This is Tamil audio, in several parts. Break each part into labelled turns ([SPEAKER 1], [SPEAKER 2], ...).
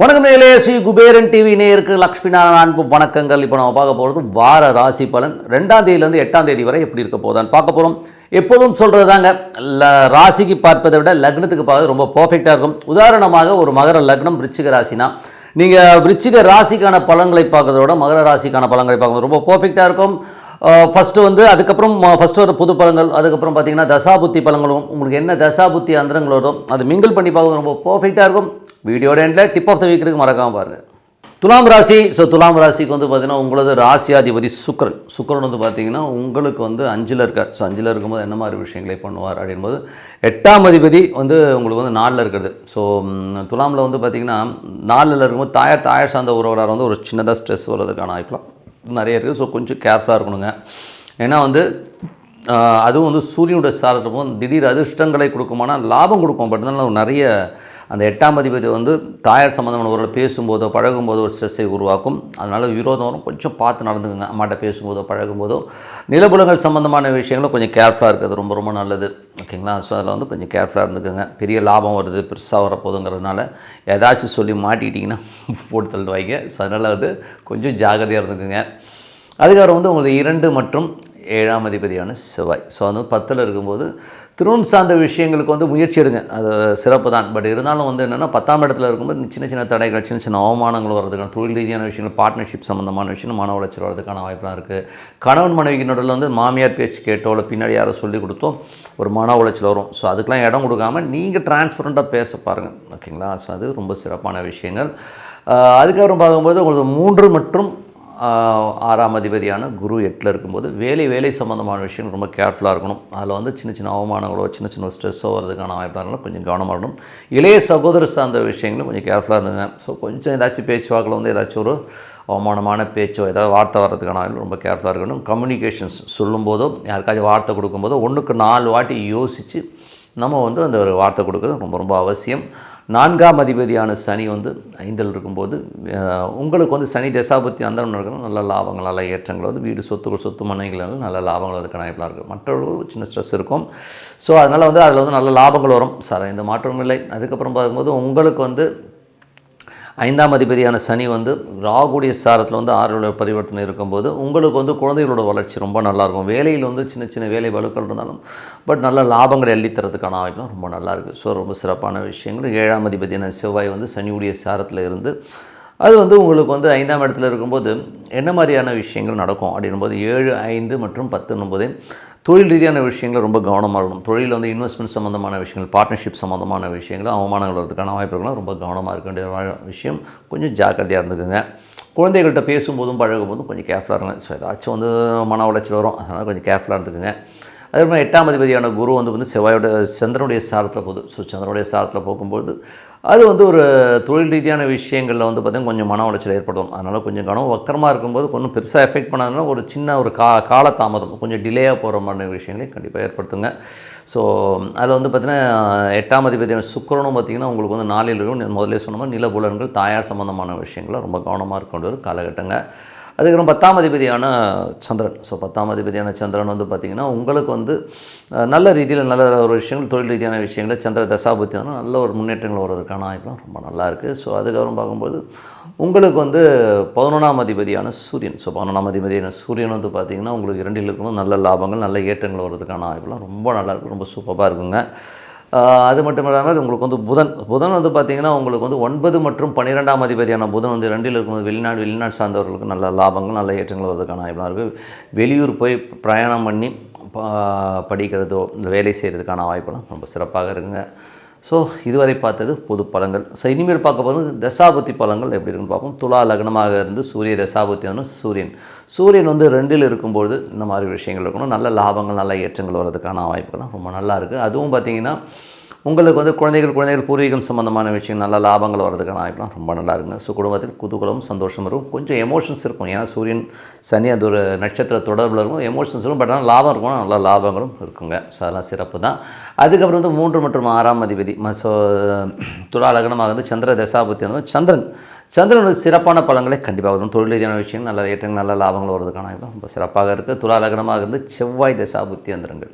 [SPEAKER 1] வணக்கம் நேயர்களே ஸ்ரீ குபேரன் டிவி நேருக்கு லக்ஷ்மி நாராயண அன்பு வணக்கங்கள். இப்போ நம்ம பார்க்க போகிறது வார ராசி பலன். ரெண்டாம் தேதியிலேருந்து எட்டாம் தேதி வரை எப்படி இருக்க போதான்னு பார்க்க போகிறோம் எப்போதும் சொல்கிறது தாங்க ல ராசிக்கு பார்ப்பதை விட லக்னத்துக்கு பார்ப்பது ரொம்ப பர்ஃபெக்டாக இருக்கும். உதாரணமாக ஒரு மகர லக்னம் ரிச்சிக ராசினா நீங்கள் விருச்சிக ராசிக்கான பலன்களை பார்க்குறத விட மகர ராசிக்கான பலன்களை பார்க்குறது ரொம்ப பர்ஃபெக்டாக இருக்கும். ஃபஸ்ட்டு வந்து அதுக்கப்புறம் ஃபஸ்ட்டு வர புது பழங்கள் அதுக்கப்புறம் பார்த்தீங்கன்னா தசாபுத்தி பழங்களும் உங்களுக்கு என்ன தசாபுத்தி அந்தரங்களோடும் அது மிங்கிள் பண்ணி பார்க்க ரொம்ப பர்ஃபெக்டாக இருக்கும். வீடியோட எண்டில் டிப் ஆஃப் த வீக் இருக்கு மறக்காமல் பாருங்கள் துலாம் ராசி ஸோ துலாம் ராசிக்கு வந்து பார்த்திங்கன்னா உங்களது ராசியாதிபதி சுக்கரன். சுக்கரன் வந்து பார்த்திங்கன்னா உங்களுக்கு வந்து அஞ்சில் இருக்கார். ஸோ அஞ்சில் இருக்கும்போது என்ன மாதிரி விஷயங்களை பண்ணுவார் அப்படின்போது எட்டாம் அதிபதி வந்து உங்களுக்கு வந்து நாலில் இருக்கிறது. ஸோ துலாமில் வந்து பார்த்திங்கன்னா நாலில் இருக்கும்போது தாயார் தாயார் சார்ந்த உறவுகளாக வந்து ஒரு சின்னதாக ஸ்ட்ரெஸ் வர்றதுக்கான வாய்ப்புலாம் நிறைய இருக்குது. ஸோ கொஞ்சம் கேர்ஃபுல்லாக இருக்கணுங்க. ஏன்னா வந்து அதுவும் வந்து சூரியனுடைய சாரத்துக்கும் திடீர் அதிர்ஷ்டங்களை கொடுக்குமானா லாபம் கொடுக்கும். பட் இருந்தாலும் நிறைய அந்த எட்டாம் அதிபதி வந்து தாயார் சம்மந்தமான ஒரு பேசும்போதோ பழகும்போதோ ஒரு ஸ்ட்ரெஸ்ஸை உருவாக்கும். அதனால் விரோதம் வரும் கொஞ்சம் பார்த்து நடந்துக்குங்க. அம்மாட்ட பேசும்போதோ பழகும்போதோ. நிலபுலங்கள் சம்மந்தமான விஷயங்களும் கொஞ்சம் கேர்ஃபுல்லாக இருக்கிறது ரொம்ப ரொம்ப நல்லது. ஓகேங்களா ஸோ அதில் வந்து கொஞ்சம் கேர்ஃபுல்லாக இருந்துக்குங்க. பெரிய லாபம் வருது பெருசாக வரப்போகுதுங்கிறதுனால ஏதாச்சும் சொல்லி மாட்டிக்கிட்டிங்கன்னா போட்டு தள்ளுவாங்க. ஸோ அதனால் வந்து கொஞ்சம் ஜாகிரதையாக இருந்துக்குங்க. அதுக்கப்புறம் வந்து உங்களுக்கு இரண்டு மற்றும் ஏழாம் அதிபதியான செவ்வாய். ஸோ வந்து பத்தில் இருக்கும்போது திருமணம் சார்ந்த விஷயங்களுக்கு வந்து முயற்சி எடுங்க. அது சிறப்பு தான். பட் இருந்தாலும் வந்து என்னென்னா பத்தாம் இடத்துல இருக்கும்போது சின்ன சின்ன தடைகள் சின்ன சின்ன அவமானங்கள் வர்றதுக்கான தொழில் ரீதியான விஷயங்கள் பார்ட்னர்ஷிப் சம்மந்தமான விஷயங்கள் மன உளைச்சல் வர்றதுக்கான வாய்ப்பெலாம் இருக்குது கணவன் மனைவிக்கு நடுவில் வந்து மாமியார் பேச்சு கேட்டோ இல்லை பின்னாடி யாரோ சொல்லி கொடுத்தோ ஒரு மன உளைச்சல் வரும். ஸோ அதுக்கெலாம் இடம் கொடுக்காம நீங்கள் டிரான்ஸ்பரண்ட்டாக பேச பாருங்கள் ஓகேங்களா ஸோ அது ரொம்ப சிறப்பான விஷயங்கள். அதுக்கப்புறம் பார்க்கும்போது உங்களுக்கு மூன்று மற்றும் ஆறாம் அதிபதியான குரு எட்டில் இருக்கும்போது வேலை வேலை சம்மந்தமான விஷயம் ரொம்ப கேர்ஃபுல்லாக இருக்கணும். அதில் வந்து சின்ன சின்ன அவமானங்களோ சின்ன சின்ன ஸ்ட்ரெஸ்ஸோ வரதுக்கான வாய்ப்பாக இருந்தாலும் கொஞ்சம் கவனமாக இருக்கணும். இளைய சகோதர சார்ந்த விஷயங்களும் கொஞ்சம் கேர்ஃபுல்லாக இருந்துங்க. ஸோ கொஞ்சம் ஏதாச்சும் பேச்சுவாக்கில் வந்து ஏதாச்சும் ஒரு அவமானமான பேச்சோ ஏதாவது வார்த்தை வர்றதுக்கான வாய்ப்பு ரொம்ப கேர்ஃபுல்லாக இருக்கணும். கம்யூனிகேஷன்ஸ் சொல்லும்போதோ யாருக்காச்சும் வார்த்தை கொடுக்கும்போதோ ஒன்றுக்கு நாலு வாட்டி யோசித்து நம்ம வந்து அந்த ஒரு வார்த்தை கொடுக்குறது ரொம்ப ரொம்ப அவசியம். நான்காம் அதிபதியான சனி வந்து ஐந்தில் இருக்கும்போது உங்களுக்கு வந்து சனி தசாபத்தி அந்தரம் நடக்கணும். நல்ல லாபங்கள் நல்ல ஏற்றங்கள் வந்து வீடு சொத்துக்கள் சொத்து மனைகள் நல்ல லாபங்கள் அதுக்கு வாய்ப்பாக இருக்குது மற்றவர்களுக்கு சின்ன ஸ்ட்ரெஸ் இருக்கும். ஸோ அதனால் வந்து அதில் வந்து நல்ல லாபங்கள் வரும். சார் இந்த மாற்றமும் இல்லை. அதுக்கப்புறம் பார்க்கும்போது உங்களுக்கு வந்து ஐந்தாம் அதிபதியான சனி வந்து ராகுடைய சாரத்தில் வந்து ஆறுல பரிவர்த்தனை இருக்கும்போது உங்களுக்கு வந்து குழந்தைகளோட வளர்ச்சி ரொம்ப நல்லாயிருக்கும். வேலையில் வந்து சின்ன சின்ன வேலை வலுக்கள் இருந்தாலும் பட் நல்ல லாபங்களை எள்ளித்தரதுக்கான வாய்ப்புலாம் ரொம்ப நல்லாயிருக்கு. ஸோ ரொம்ப சிறப்பான விஷயங்கள். ஏழாம் அதிபதியான செவ்வாய் வந்து சனியுடைய சாரத்தில் இருந்து அது வந்து உங்களுக்கு வந்து ஐந்தாம் இடத்துல இருக்கும்போது என்ன மாதிரியான விஷயங்கள் நடக்கும் அப்படின்னும்போது ஏழு ஐந்து மற்றும் பத்துன்னும் போது தொழில் ரீதியான விஷயங்கள் ரொம்ப கவனமாக இருக்கணும். தொழிலில் வந்து இன்வெஸ்ட்மெண்ட் சம்மந்தமான விஷயங்கள் பார்ட்னர்ஷிப் சம்மந்தமான விஷயங்கள் அவமானங்கள் வரதுக்கான வாய்ப்புகளும் ரொம்ப கவனமாக இருக்க வேண்டிய விஷயம். கொஞ்சம் ஜாக்கிரதையாக இருந்துக்குங்க. குழந்தைகள்கிட்ட பேசும்போதும் பழகும்போதும் கொஞ்சம் கேர்ஃபுல்லாக இருங்க. ஸோ ஏதாச்சும் வந்து மன உளைச்சல் வரும். அதனால் கொஞ்சம் கேர்ஃபுல்லாக இருந்துக்குங்க. அதே மாதிரி எட்டாம் அதிபதியான குரு வந்து வந்து செவ்வாயோட சந்திரனுடைய சாரத்தில் போகுது ஸோ சந்திரனுடைய சாரத்தில் போகும்போது அது வந்து ஒரு தொழில் ரீதியான விஷயங்களில் வந்து பார்த்திங்கன்னா கொஞ்சம் மன உளைச்சல் ஏற்படும். அதனால் கொஞ்சம் கவனம் வக்கரமாக இருக்கும்போது கொஞ்சம் பெருசாக எஃபெக்ட் பண்ணாதனால ஒரு சின்ன ஒரு கா காலதாமதம் கொஞ்சம் டிலேயாக போகிற மாதிரி விஷயங்களையும் கண்டிப்பாக ஏற்படுத்துங்க. ஸோ அதில் வந்து பார்த்திங்கன்னா எட்டாம் அதிபதியான சுக்கிரனும் பார்த்திங்கன்னா உங்களுக்கு வந்து நாளில் முதல்ல சொன்ன மாதிரி நிலபுலன்கள் தாயார் சம்மந்தமான விஷயங்களை ரொம்ப கவனமாக இருக்கின்ற ஒரு காலகட்டங்க. அதுக்கப்புறம் பத்தாம் அதிபதியான சந்திரன். ஸோ பத்தாம் அதிபதியான சந்திரன் வந்து பார்த்திங்கன்னா உங்களுக்கு வந்து நல்ல ரீதியில் நல்ல ஒரு விஷயங்கள் தொழில் ரீதியான விஷயங்கள் சந்திர தசாபுத்தி வந்து நல்ல ஒரு முன்னேற்றங்கள் வர்றதுக்கான வாய்ப்புலாம் ரொம்ப நல்லா இருக்குது ஸோ அதுக்கப்புறம் பார்க்கும்போது உங்களுக்கு வந்து பதினொன்றாம் அதிபதியான சூரியன். ஸோ பதினொன்றாம் அதிபதியான சூரியன் வந்து பார்த்திங்கன்னா உங்களுக்கு இரண்டில் நல்ல லாபங்கள் நல்ல ஏற்றங்கள் வர்றதுக்கான வாய்ப்புலாம் ரொம்ப நல்லா இருக்கும் ரொம்ப சூப்பராக இருக்குங்க. அது மட்டும் இல்லாமல் உங்களுக்கு வந்து புதன் புதன் வந்து பார்த்திங்கன்னா உங்களுக்கு வந்து ஒன்பது மற்றும் பன்னிரெண்டாம் அதிபதியான புதன் வந்து ரெண்டில் இருக்கும்போது வெளிநாடு வெளிநாடு சார்ந்தவர்களுக்கு நல்ல லாபங்கள் நல்ல ஏற்றங்கள் வருவதற்கான வாய்ப்புலாம் இருக்குது வெளியூர் போய் பிரயாணம் பண்ணி ப- படிக்கிறதோ இந்த வேலை செய்கிறதுக்கான வாய்ப்புலாம் ரொம்ப சிறப்பாக இருக்குங்க. ஸோ இதுவரை பார்த்தது பொது பலன்கள் ஸோ இனிமேல் பார்க்க போகிறது தசாபுத்தி பலன்கள் எப்படி இருக்குன்னு பார்ப்போம். துலா லக்னமாக இருந்து சூரிய தசாபுத்தி வந்து சூரியன். சூரியன் வந்து ரெண்டில் இருக்கும்பொழுது இந்த மாதிரி விஷயங்கள் இருக்கணும். நல்ல லாபங்கள் நல்ல ஏற்றங்கள் வர்றதுக்கான வாய்ப்புகள்லாம் ரொம்ப நல்லா இருக்குது அதுவும் பார்த்தீங்கன்னா உங்களுக்கு வந்து குழந்தைகள் குழந்தைகள் பூர்வீகம் சம்மந்தமான விஷயம் நல்ல லாபங்கள் வர்றதுக்கான வாய்ப்புலாம் ரொம்ப நல்லா இருக்குங்க ஸோ குடும்பத்தில் குதூகலம் சந்தோஷம் இருக்கும். கொஞ்சம் எமோஷன்ஸ் இருக்கும். ஏன்னா சூரியன் சனி அது ஒரு நட்சத்திர தொடர்பில் இருக்கும். எமோஷன்ஸ் இருக்கும். பட் ஆனால் லாபம் இருக்கும். நல்ல லாபங்களும் இருக்குங்க. ஸோ அதெல்லாம் சிறப்பு தான். அதுக்கப்புறம் வந்து மூன்று மற்றும் ஆறாம் அதிபதி. ஸோ துலா லக்னமாக வந்து சந்திர தசாபுத்தி வந்து சந்திரன். சந்திரன் வந்து சிறப்பான பலங்களை கண்டிப்பாக வரும் தொழில் ரீதியான விஷயம் நல்ல ஏற்றங்கள் நல்ல லாபங்கள் வருவதற்கான வாய்ப்பு ரொம்ப சிறப்பாக இருக்குது துலா லக்னமாக இருந்து செவ்வாய் தசாபுத்தி அந்தரங்கள்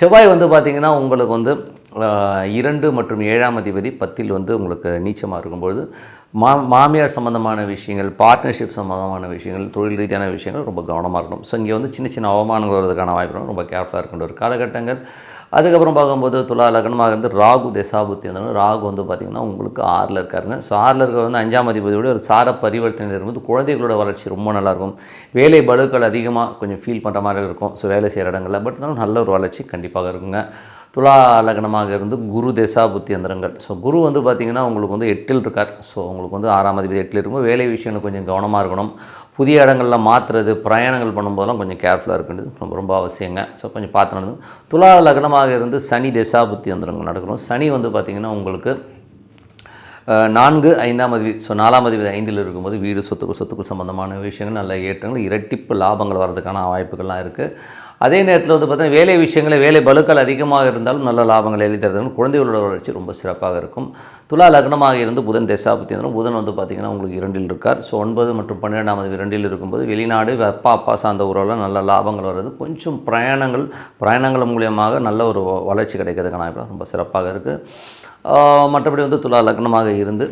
[SPEAKER 1] செவ்வாய் வந்து பார்த்திங்கன்னா உங்களுக்கு வந்து இரண்டு மற்றும் ஏழாம் அதிபதி பத்தில் வந்து உங்களுக்கு நீச்சமாக இருக்கும்பொழுது மா மாமியார் சம்மந்தமான விஷயங்கள் பார்ட்னர்ஷிப் சம்மந்தமான விஷயங்கள் தொழில் ரீதியான விஷயங்கள் ரொம்ப கவனமாக இருக்கணும். ஸோ இங்கே வந்து சின்ன சின்ன அவமானங்கள் வருவதற்கான வாய்ப்பு ரொம்ப கேர்ஃபுல்லாக இருக்கின்ற ஒரு காலகட்டங்கள். அதுக்கப்புறம் பார்க்கும்போது துலா லக்னமாக இருந்து ராகு தசாபுத்தி இருந்தாலும் ராகு வந்து பார்த்திங்கன்னா உங்களுக்கு ஆறில் இருக்காருங்க. ஸோ ஆறில் இருக்கிற வந்து அஞ்சாம் அதிபதியோட ஒரு சார பரிவர்த்தனை இருக்கும்போது குழந்தைகளோட வளர்ச்சி ரொம்ப நல்லாயிருக்கும் வேலை பலுக்கள் அதிகமாக கொஞ்சம் ஃபீல் பண்ணுற மாதிரி இருக்கும். ஸோ வேலை செய்கிற இடங்களில். பட் இருந்தாலும் நல்ல ஒரு வளர்ச்சி கண்டிப்பாக இருக்குங்க. துலா லக்னமாக இருந்து குரு தசா புத்தியந்திரங்கள் ஸோ குரு வந்து பார்த்திங்கன்னா உங்களுக்கு வந்து எட்டில் இருக்கார். ஸோ உங்களுக்கு வந்து ஆறாம் அதிபதி எட்டில் இருக்கும்போது வேலை விஷயங்கள் கொஞ்சம் கவனமாக இருக்கணும். புதிய இடங்களில் மாற்றுறது பிரயாணங்கள் பண்ணும்போதெல்லாம் கொஞ்சம் கேர்ஃபுல்லாக இருக்கின்றது ரொம்ப ரொம்ப அவசியங்க. ஸோ கொஞ்சம் பார்த்து நடந்து. துலா லக்னமாக இருந்து சனி தசா புத்தியந்திரங்கள் நடக்கணும். சனி வந்து பார்த்திங்கன்னா உங்களுக்கு நான்கு ஐந்தாம் அதிபதி ஸோ நாலாம் அதிபதி ஐந்தில் இருக்கும்போது வீடு சொத்துக்கள் சொத்துக்கள் சம்மந்தமான விஷயங்கள் நல்ல ஏற்றங்கள் இரட்டிப்பு லாபங்கள் வர்றதுக்கான வாய்ப்புகள்லாம் இருக்குது அதே நேரத்தில் வந்து பார்த்தீங்கன்னா வேலை விஷயங்களில் வேலை பலுக்கள் அதிகமாக இருந்தாலும் நல்ல லாபங்கள் எழுதித்தரதுன்னு குழந்தைகளோட வளர்ச்சி ரொம்ப சிறப்பாக இருக்கும். துலா லக்னமாக இருந்து புதன் தசாபத்தி இருந்தாலும் புதன் வந்து பார்த்திங்கன்னா உங்களுக்கு இரண்டில் இருக்கார். ஸோ ஒன்பது மற்றும் பன்னிரெண்டாம் இரண்டில் இருக்கும்போது வெளிநாடு அப்பா அப்பா சார்ந்த உறவில் நல்ல லாபங்கள் வர்றது கொஞ்சம் பிரயாணங்கள் பிரயாணங்கள் மூலியமாக நல்ல ஒரு வளர்ச்சி கிடைக்கிறதுக்கான ரொம்ப சிறப்பாக இருக்குது மற்றபடி வந்து துலா லக்னமாக இருந்து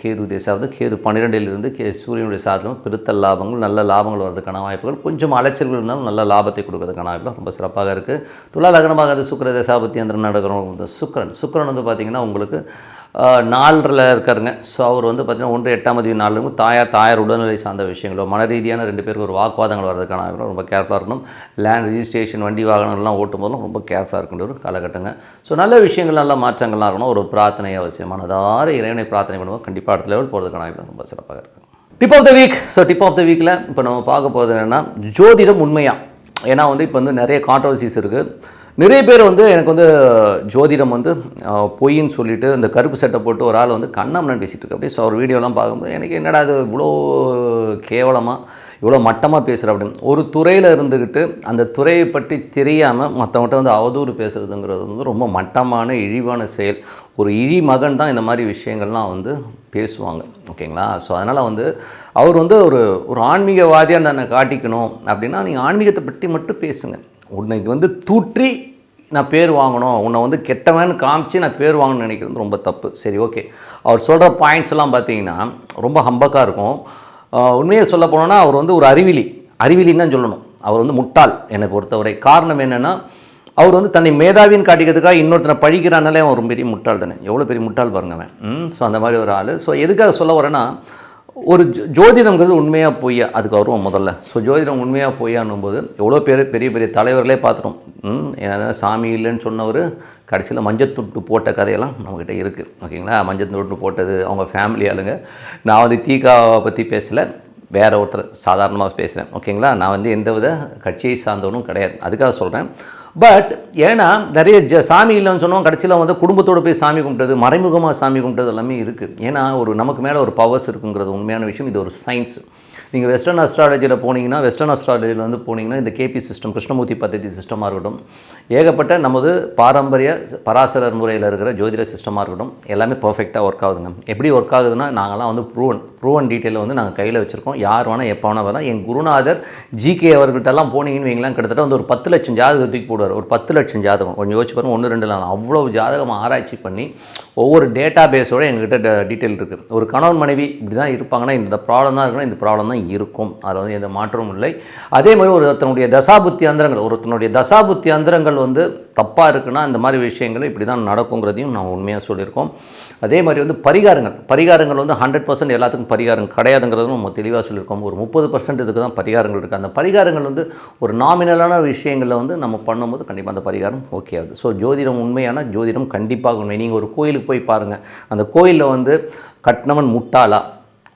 [SPEAKER 1] கேது திசாவது கேது பன்னிரெண்டிலிருந்து கே சூரியனுடைய சாதனம் பெருத்த லாபங்கள் நல்ல லாபங்கள் வர்றதுக்கான வாய்ப்புகள் கொஞ்சம் அலைச்சல்கள் இருந்தாலும் நல்ல லாபத்தை கொடுக்கறதுக்கான வாய்ப்புகள் ரொம்ப சிறப்பாக இருக்குது துலா லக்னமாக இருந்து சுக்கர தசாபத்தி அந்த நடக்கிறோம். சுக்கரன் சுக்கரன் வந்து பார்த்திங்கன்னா உங்களுக்கு நாலில் இருக்காருங்க. ஸோ அவர் வந்து பார்த்திங்கன்னா ஒன்று எட்டாம் பதிவு நாலு தாயார் தாயார் உடல்நிலை சார்ந்த விஷயங்களோ மன ரீதியான ரெண்டு பேருக்கு ஒரு வாக்குவாதங்கள் வர்றதுக்கான ரொம்ப கேர்ஃபுல்லாக இருக்கணும். லேண்ட் ரிஜிஸ்ட்ரேஷன் வண்டி வாகனங்கள்லாம் ஓட்டும் போதெல்லாம் ரொம்ப கேர்ஃபுல்லாக இருக்கின்ற ஒரு காலகட்டங்க. ஸோ நல்ல விஷயங்கள் நல்ல மாற்றங்கள்லாம் இருக்கணும். ஒரு பிரார்த்தனை அவசியமானதார இறைவனை பிரார்த்தனை பண்ணுவோம் கண்டிப்பாக அடுத்த லெவல் போகிறதுக்கான ரொம்ப சிறப்பாக இருக்கும். Tip of the week so tip of the வீக்கில் இப்போ நம்ம பார்க்க போகிறது என்னென்னா ஜோதிடம் உண்மையாக ஏன்னா வந்து இப்போ வந்து நிறைய கான்ட்ரவர்சிஸ் இருக்குது நிறைய பேர் வந்து எனக்கு வந்து ஜோதிடம் வந்து பொய்ன்னு சொல்லிட்டு இந்த கருப்பு சட்டை போட்டு ஒரு ஆள் வந்து கண்ணாமண்ணன் பேசிகிட்டு இருக்கு. அப்படியே ஸோ அவர் வீடியோலாம் பார்க்கும்போது எனக்கு என்னடா அது இவ்வளோ கேவலமாக இவ்வளோ மட்டமாக பேசுகிற அப்படின்னு. ஒரு துறையில் இருந்துக்கிட்டு அந்த துறையை பற்றி தெரியாமல் மற்றவங்கள்ட்ட வந்து அவதூறு பேசுகிறதுங்கிறது வந்து ரொம்ப மட்டமான இழிவான செயல். ஒரு இழி மகன் தான் இந்த மாதிரி விஷயங்கள்லாம் வந்து பேசுவாங்க. ஓகேங்களா? ஸோ அதனால் வந்து அவர் வந்து ஒரு ஒரு ஆன்மீகவாதியாக தன்னை காட்டிக்கணும் அப்படின்னா நீங்கள் ஆன்மீகத்தை பற்றி மட்டும் பேசுங்க. உன்னை இது வந்து தூற்றி நான் பேர் வாங்கணும் உன்னை வந்து கெட்டவன் காமிச்சு நான் பேர் வாங்கணும்னு நினைக்கிறது ரொம்ப தப்பு. சரி ஓகே. அவர் சொல்கிற பாயிண்ட்ஸ் எல்லாம் பார்த்தீங்கன்னா ரொம்ப ஹம்பக்காக இருக்கும். உண்மையை சொல்ல போனோன்னா அவர் வந்து ஒரு அறிவிலி. அறிவிலின்னு தான் சொல்லணும். அவர் வந்து முட்டாள் என்னை பொறுத்தவரை. காரணம் என்னென்னா அவர் வந்து தன்னை மேதாவின்னு காட்டிக்கிறதுக்காக இன்னொருத்தனை பழிக்கிறானாலே அவன் ஒரு பெரிய முட்டாள் தானே. எவ்வளோ பெரிய முட்டாள் பாருங்க அவன். ஸோ அந்த மாதிரி ஒரு ஆள். ஸோ எதுக்காக சொல்ல வரேன்னா ஒரு ஜோ- ஜோதிடம்ங்கிறது உண்மையாக பொய்யா? அதுக்கு வருவோம் முதல்ல. ஸோ ஜோதிடம் உண்மையாக பொய்யான்னும் போது எவ்வளோ பேர் பெரிய பெரிய தலைவர்களே பார்த்துட்டோம். ம் ஏன்னா சாமி இல்லைன்னு சொன்னவர் கடைசியில் மஞ்சத்துட்டு போட்ட கதையெல்லாம் நம்மக்கிட்ட இருக்குது ஓகேங்களா? மஞ்சத்துட்டு போட்டது அவங்க ஃபேமிலி ஆளுங்க. நான் வந்து தீகாவை பற்றி பேசலை. வேற ஒருத்தர் சாதாரணமாக பேசுகிறேன் ஓகேங்களா? நான் வந்து எந்த வித கட்சியை சார்ந்தவனும் கிடையாது. அதுக்காக சொல்கிறேன் பட் ஏன்னா நிறைய ஜ சாமி இல்லைன்னு சொன்னோம் கடைசியில் வந்து குடும்பத்தோடு போய் சாமி கும்பிட்டது மறைமுகமாக சாமி கும்பிட்டது எல்லாமே இருக்குது ஏன்னா ஒரு நமக்கு மேலே ஒரு பவர்ஸ் இருக்குங்கிறது உண்மையான விஷயம். இது ஒரு சயின்ஸ் நீங்கள் வெஸ்டர்ன் அஸ்ட்ராலஜியில் போனீங்கன்னா வெஸ்டர்ன் அஸ்ட்ராலஜியில் வந்து போனீங்கன்னா இந்த கேபி சிஸ்டம் கிருஷ்ணமூர்த்தி பദ്ധதி சிஸ்டமாக இருக்கட்டும். ஏகப்பட்ட நமது பாரம்பரிய பராசரர் முறையில் இருக்கிற ஜோதிட சிஸ்டமாக இருக்கட்டும் எல்லாமே பர்ஃபெக்டாக ஒர்க் ஆகுதுங்க. எப்படி ஒர்க் ஆகுதுன்னா நாங்களாம் வந்து ப்ரூவன் ப்ரூவன் டீட்டெயில் வந்து நாங்கள் கையில் வச்சுருக்கோம். யார் வேணால் எப்போ வேணால் வரலாம். என் குருநாதர் ஜிகே அவர்கிட்டலாம் போனீங்கன்னு வைங்களாம் கிட்டத்தட்ட வந்து ஒரு பத்து லட்சம் ஜாதகம் தூக்கி போடுவார். ஒரு பத்து லட்சம் ஜாதகம். கொஞ்சம் யோசிச்சு பாருங்கள் ஒன்று ரெண்டு நாள் அவ்வளோ ஜாதகம் ஆராய்ச்சி பண்ணி ஒவ்வொரு டேட்டா பேஸோட எங்ககிட்ட டீட்டெயில் இருக்குது ஒரு கணவன் மனைவி இப்படி தான் இருப்பாங்கன்னா இந்த ப்ராப்ளம் தான் இருக்கணும் இந்த ப்ராப்ளம் தான் இருக்கும். அதில் வந்து எந்த மாற்றமும் இல்லை. அதே மாதிரி ஒருத்தனுடைய தசாபுத்தி அந்தரங்கள் ஒருத்தனுடைய தசாபுத்தி அந்தரங்கள் வந்து தப்பாக இருக்குன்னா இந்த மாதிரி விஷயங்கள் இப்படி தான் நடக்குங்கிறதையும் நான் உண்மையாக சொல்லியிருக்கோம். அதே மாதிரி வந்து பரிகாரங்கள் பரிகாரங்கள் வந்து ஹண்ட்ரட் பர்சன்ட் எல்லாத்துக்கும் பரிகாரம் கிடையாதுங்கிறதும் நம்ம தெளிவாக சொல்லியிருக்கோம். ஒரு முப்பது பர்சன்ட் இதுக்கு தான் பரிகாரங்கள் இருக்குது அந்த பரிகாரங்கள் வந்து ஒரு நாமினலான விஷயங்களில் வந்து நம்ம பண்ணும்போது கண்டிப்பாக அந்த பரிகாரம் ஓகே ஆகுது. ஸோ ஜோதிடம் உண்மையான ஜோதிடம் கண்டிப்பாக உண்மை. நீங்கள் ஒரு கோயிலுக்கு போய் பாருங்கள் அந்த கோயிலில் வந்து கட்டினவன் முட்டாளா?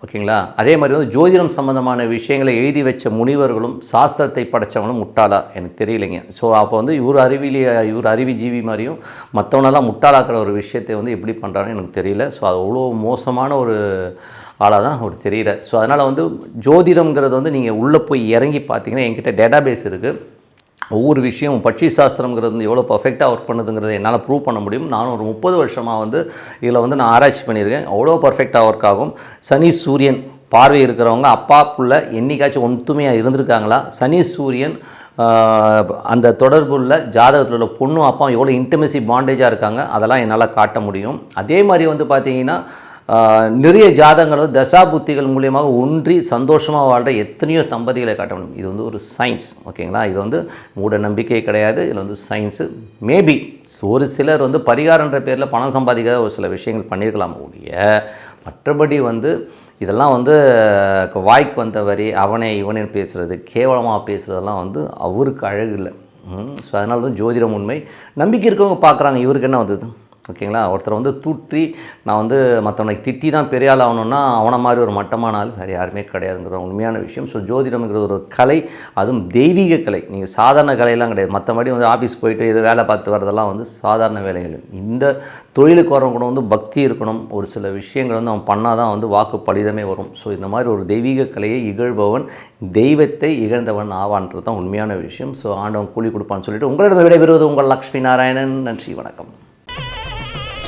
[SPEAKER 1] ஓகேங்களா? அதே மாதிரி வந்து ஜோதிடம் சம்மந்தமான விஷயங்களை எழுதி வச்ச முனிவர்களும் சாஸ்திரத்தை படைத்தவங்களும் முட்டாளா? எனக்கு தெரியலைங்க. ஸோ அப்போ வந்து இவர் அறிவிலி இவர் அறிவி ஜீவி மாதிரியும் மற்றவனெல்லாம் முட்டாளாக்குற ஒரு விஷயத்தை வந்து எப்படி பண்ணுறான்னு எனக்கு தெரியல. ஸோ அது அவ்வளோ மோசமான ஒரு ஆளாக தான் அவர் தெரியல. ஸோ அதனால் வந்து ஜோதிடம்ங்கிறது வந்து நீங்கள் உள்ளே போய் இறங்கி பார்த்தீங்கன்னா என்கிட்ட டேட்டாபேஸ் இருக்குது ஒவ்வொரு விஷயம் பட்சி சாஸ்திரங்கிறது வந்து எவ்வளோ பர்ஃபெக்டாக ஒர்க் பண்ணுதுங்கிறத என்னால் ப்ரூவ் பண்ண முடியும். நான் ஒரு முப்பது வருஷமாக வந்து இதில் வந்து நான் ஆராய்ச்சி பண்ணியிருக்கேன். அவ்வளோ பர்ஃபெக்டாக ஒர்க் ஆகும். சனி சூரியன் பார்வை இருக்கிறவங்க அப்பா புள்ள என்னைக்காச்சும் ஒன்றுமையாக இருந்திருக்காங்களா? சனி சூரியன் அந்த தொடர்புள்ள ஜாதகத்தில் உள்ள பொண்ணும் அப்பா எவ்வளோ இன்டிமசி பாண்டேஜாக இருக்காங்க? அதெல்லாம் என்னால் காட்ட முடியும். அதே மாதிரி வந்து பார்த்தீங்கன்னா நிறைய ஜாதகங்கள் தசா புத்திகள் மூலியமாக ஒன்றி சந்தோஷமாக வாழ்கிற எத்தனையோ தம்பதிகளை காட்ட முடியும். இது வந்து ஒரு சயின்ஸ் ஓகேங்களா? இது வந்து மூட நம்பிக்கை கிடையாது. இதில் வந்து சயின்ஸு மேபி ஒரு சிலர் வந்து பரிகாரன்ற பேரில் பணம் சம்பாதிக்காத ஒரு சில விஷயங்கள் பண்ணியிருக்கலாம் ஒழிய மற்றபடி வந்து இதெல்லாம் வந்து வாய்க்கு வந்த வரி அவனே இவனே பேசுகிறது கேவலமாக பேசுகிறதெல்லாம் வந்து அவருக்கு அழகு இல்லை. ஸோ அதனால தான் ஜோதிடம் உண்மை. நம்பிக்கை இருக்கவங்க பார்க்குறாங்க இவருக்கு என்ன வந்தது? ஓகேங்களா? ஒருத்தர் வந்து தூற்றி நான் வந்து மற்றவனை திட்டி தான் பெரிய ஆள் ஆகணும்னா அவனை மாதிரி ஒரு மட்டமான ஆள் வேறு யாருமே கிடையாதுங்கிற உண்மையான விஷயம். ஸோ ஜோதிடம்ங்கிறது ஒரு கலை அதுவும் தெய்வீக கலை. நீங்கள் சாதாரண கலையெல்லாம் கிடையாது. மற்றபடி வந்து ஆஃபீஸ் போயிட்டு இது வேலை பார்த்துட்டு வரதெல்லாம் வந்து சாதாரண வேலைகள் இந்த தொழிலுக்கு வரவங்க கூட வந்து பக்தி இருக்கணும். ஒரு சில விஷயங்கள் வந்து அவன் பண்ணால் தான் வந்து வாக்கு பலிதமே வரும். ஸோ இந்த மாதிரி ஒரு தெய்வீக கலையை இகழ்பவன் தெய்வத்தை இகழ்ந்தவன் ஆவான்றது தான் உண்மையான விஷயம். ஸோ ஆண்டவன் கூலி கொடுப்பான்னு சொல்லிட்டு உங்களிடம் விடைபெறுவது உங்கள் லக்ஷ்மி நாராயணன். நன்றி வணக்கம்.